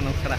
あのから。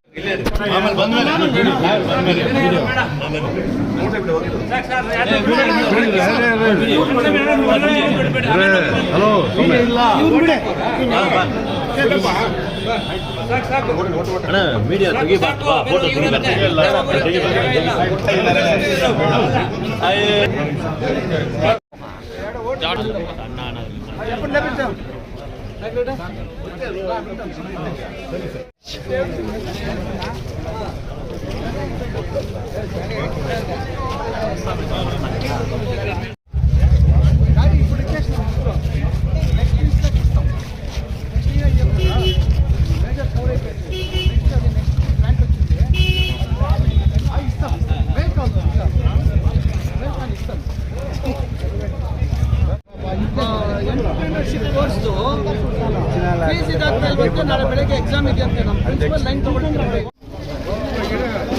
hello ಅಣ್ಣ media ತೆಗಿಬಾ photo ತೆಗಿಬಾ ಅಣ್ಣ ನಮಸ್ಕಾರ ಎಂಟರ್ಪ್ರಿನರ್ಶಿಪ್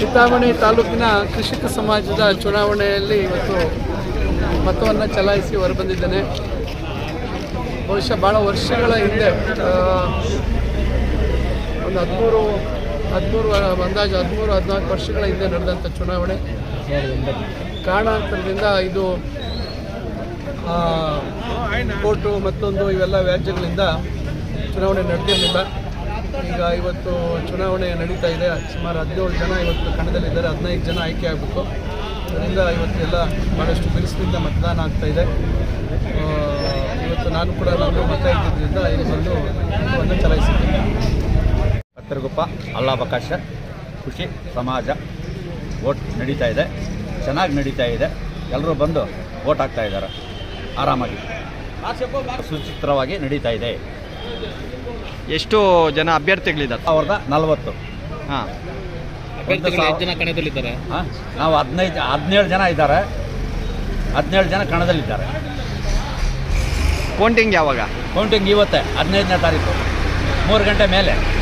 ಚಿಂತಾಮಣಿ ತಾಲೂಕಿನ ಕೃಷಿಕ ಸಮಾಜದ ಚುನಾವಣೆಯಲ್ಲಿ ಇವತ್ತು ಮತವನ್ನು ಚಲಾಯಿಸಿ ಹೊರಬಂದಿದ್ದೇನೆ. ಬಹುಶಃ ಭಾಳ ವರ್ಷಗಳ ಹಿಂದೆ ಒಂದು ಹದಿಮೂರು ಹದಿಮೂರು, ಅಂದಾಜು ಹದಿಮೂರು, ಹದಿನಾಲ್ಕು ವರ್ಷಗಳ ಹಿಂದೆ ನಡೆದಂಥ ಚುನಾವಣೆ. ಕಾರಣಾಂತರದಿಂದ ಇದು ಕೋರ್ಟು ಮತ್ತೊಂದು ಇವೆಲ್ಲ ವ್ಯಾಜ್ಯಗಳಿಂದ ಚುನಾವಣೆ ನಡೆದಿರಲಿಲ್ಲ. ಈಗ ಇವತ್ತು ಚುನಾವಣೆ ನಡೀತಾ ಇದೆ. ಸುಮಾರು ಹದಿನೇಳು ಜನ ಇವತ್ತು ಕಣದಲ್ಲಿದ್ದಾರೆ ಹದಿನೈದು ಜನ ಆಯ್ಕೆ ಆಗಬೇಕು. ಅದರಿಂದ ಇವತ್ತೆಲ್ಲ ಭಾಳಷ್ಟು ಬಿರುಸಿನಿಂದ ಮತದಾನ ಆಗ್ತಾ ಇದೆ. ಇವತ್ತು ನಾನು ಕೂಡ ನಾನು ಮತ ಇದ್ದಿದ್ದರಿಂದ ಇಲ್ಲಿ ಬಂದು ಮತವನ್ನು ಚಲಾಯಿಸಿದ್ದೇನೆ ಪತ್ರಗುಪ್ಪ ಅಲ್ಲಾವಕಾಶ ಖುಷಿ ಸಮಾಜ ಓಟ್ ನಡೀತಾ ಇದೆ. ಚೆನ್ನಾಗಿ ನಡೀತಾ ಇದೆ. ಎಲ್ಲರೂ ಬಂದು ಓಟ್ ಹಾಕ್ತಾ ಇದ್ದಾರೆ. ಆರಾಮಾಗಿ. ಸುಚಿತ್ರವಾಗಿ ನಡೀತಾ ಇದೆ. ಎಷ್ಟು ಜನ ಅಭ್ಯರ್ಥಿಗಳಿದ್ದಾರೆ? ಸಾವಿರದ ನಲವತ್ತು. ಹಾಂ. ಅಭ್ಯರ್ಥಿಗಳು ಜನ ಕಣದಲ್ಲಿದ್ದಾರೆ. ಹಾಂ ನಾವು ಹದಿನೈದು ಹದಿನೇಳು ಜನ ಇದ್ದಾರೆ. ಹದಿನೇಳು ಜನ ಕಣದಲ್ಲಿದ್ದಾರೆ. ಕೌಂಟಿಂಗ್ ಯಾವಾಗ? ಕೌಂಟಿಂಗ್ ಇವತ್ತೇ ಹದಿನೈದನೇ ತಾರೀಕು. ಮೂರು ಗಂಟೆ ಮೇಲೆ.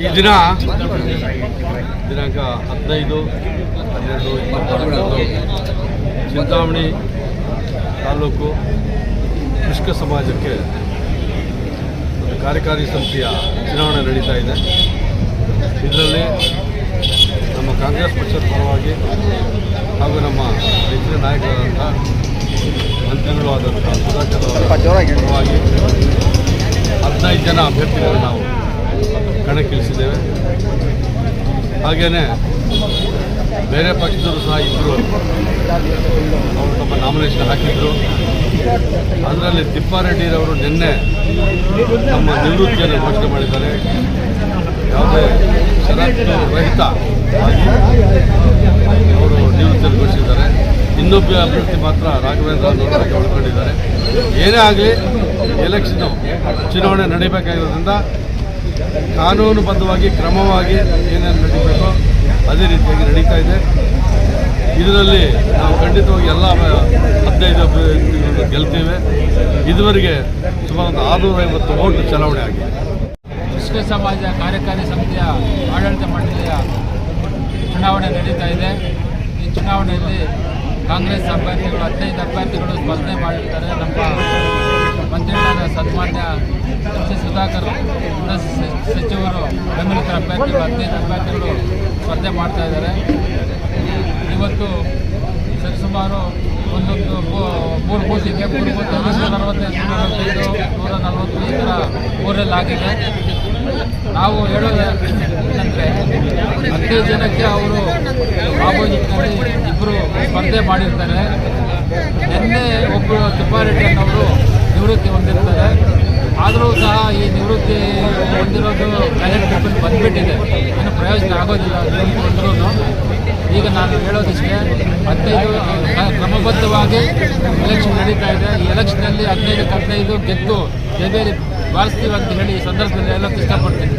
ಈ ದಿನ, ದಿನಾಂಕ ಹದಿನೈದು, ಹನ್ನೆರಡು ಚಿಂತಾಮಣಿ ತಾಲೂಕು ಕೃಷಿಕ ಸಮಾಜಕ್ಕೆ ಒಂದು ಕಾರ್ಯಕಾರಿ ಸಮಿತಿಯ ಚುನಾವಣೆ ನಡೀತಾ ಇದೆ. ಇದರಲ್ಲಿ ನಮ್ಮ ಕಾಂಗ್ರೆಸ್ ಪಕ್ಷದ ಪರವಾಗಿ ಹಾಗೂ ನಮ್ಮ ರೈತರ ನಾಯಕರಾದಂಥ ಮಂತ್ರಿಗಳು ಆದಂಥ ಹದಿನೈದು ಜನ ಅಭ್ಯರ್ಥಿಗಳನ್ನು ನಾವು ಕಣಕ್ಕಿಳಿಸಿದ್ದೇವೆ. ಹಾಗೆಯೇ ಬೇರೆ ಪಕ್ಷದವರು ಸಹ ಇದ್ದರು ಅವರು ತಮ್ಮ ನಾಮಿನೇಷನ್ ಹಾಕಿದ್ರು. ಅದರಲ್ಲಿ ತಿಪ್ಪಾರೆಡ್ಡಿರವರು ನಿನ್ನೆ ತಮ್ಮ ನಿವೃತ್ತಿಯನ್ನು ಘೋಷಣೆ ಮಾಡಿದ್ದಾರೆ. ಯಾವುದೇ ಷರತ್ತು ರಹಿತ ಅವರು ನಿವೃತ್ತಿಯನ್ನು ಘೋಷಿಸಿದ್ದಾರೆ. ಇನ್ನೊಬ್ಬ ಅಭ್ಯರ್ಥಿ ಮಾತ್ರ ರಾಘವೇಂದ್ರ ಅನ್ನೋರು ಒಳಗೊಂಡಿದ್ದಾರೆ ಏನೇ ಆಗಲಿ ಎಲೆಕ್ಷನ್ನು ಚುನಾವಣೆ ನಡೀಬೇಕಾಗಿರೋದ್ರಿಂದ ಕಾನೂನುಬದ್ಧವಾಗಿ, ಕ್ರಮವಾಗಿ ಏನೇನು ನಡೀಬೇಕೋ ಅದೇ ರೀತಿಯಾಗಿ ನಡೀತಾ ಇದೆ. ಇದರಲ್ಲಿ ನಾವು ಖಂಡಿತವಾಗಿ ಎಲ್ಲ ಹದಿನೈದು ಅಭ್ಯರ್ಥಿಗಳನ್ನು ಗೆಲ್ತೇವೆ. ಇದುವರೆಗೆ ಸುಮಾರು ಒಂದು ಆರುನೂರೈವತ್ತು ಓಟು ಚಲಾವಣೆ ಆಗಿದೆ. ಕೃಷಿಕ ಸಮಾಜ ಕಾರ್ಯಕಾರಿ ಸಮಿತಿಯ ಆಡಳಿತ ಮಂಡಳಿಯ ಚುನಾವಣೆ ನಡೀತಾ ಇದೆ. ಈ ಚುನಾವಣೆಯಲ್ಲಿ ಕಾಂಗ್ರೆಸ್ ಅಭ್ಯರ್ಥಿಗಳು, ಹದಿನೈದು ಅಭ್ಯರ್ಥಿಗಳು ಸ್ಪರ್ಧೆ ಮಾಡಿರ್ತಾರೆ. ನಮ್ಮ ಮಂತ್ರಿಗಳಾದ ಸನ್ಮಾನ್ಯ ಎಂ ಸಿ ಸುಧಾಕರ್ ಸಚಿವರು, ಬೆಂಬಲಿತರ ಅಭ್ಯರ್ಥಿಗಳು ಹದಿನೈದು ಅಭ್ಯರ್ಥಿಗಳು ಸ್ಪರ್ಧೆ ಮಾಡ್ತಾ ಇದ್ದಾರೆ. ಇವತ್ತು ಸರಿಸುಮಾರು ಒಂದೊಂದು ಮೂರು ಕೋಟಿ ಮೂರು ಬೂತ್ ನೂರ ನಲವತ್ತೈದು ನೂರ ನಲವತ್ತೈದು ನೂರ ನಲವತ್ತು ಈ ಥರ ಊರಲ್ಲಿ ಆಗಿದೆ ನಾವು ಹೇಳೋದು ಏನಂದರೆ ಹದಿನೈದು ಜನಕ್ಕೆ ಅವರು ಆಪೋಸಿಟ್ನಲ್ಲಿ ಇಬ್ಬರು ಸ್ಪರ್ಧೆ ಮಾಡಿರ್ತಾರೆ. ನಿನ್ನೆ ಒಬ್ಬರು ತಿಪ್ಪಾರೆಡ್ಡಿ ಅನ್ನೋರು ನಿವೃತ್ತಿ ಹೊಂದಿರ್ತಾರೆ. ಆದರೂ ಸಹ ಈ ನಿವೃತ್ತಿ ಹೊಂದಿರೋದು ಪ್ರೈವೇಟ್ ಕಂಪನಿ ಬಂದುಬಿಟ್ಟಿದೆ. ಏನು ಪ್ರಯೋಜನ ಆಗೋದಿಲ್ಲ ನಿವೃತ್ತಿ ಈಗ ನಾನು ಹೇಳೋದಿಷ್ಟೇ ಮತ್ತೆ ಕ್ರಮಬದ್ಧವಾಗಿ ಎಲೆಕ್ಷನ್ ನಡೀತಾ ಇದೆ. ಈ ಎಲೆಕ್ಷನಲ್ಲಿ ಹದಿನೈದು ಹದಿನೈದು ಗೆದ್ದು ಜಬೇರಿ ಬಾರಿಸ್ತೀವಿ ಅಂತ ಹೇಳಿ ಈ ಸಂದರ್ಭದಲ್ಲಿ ಹೇಳೋಕ್ಕೆ ಇಷ್ಟಪಡ್ತೀನಿ.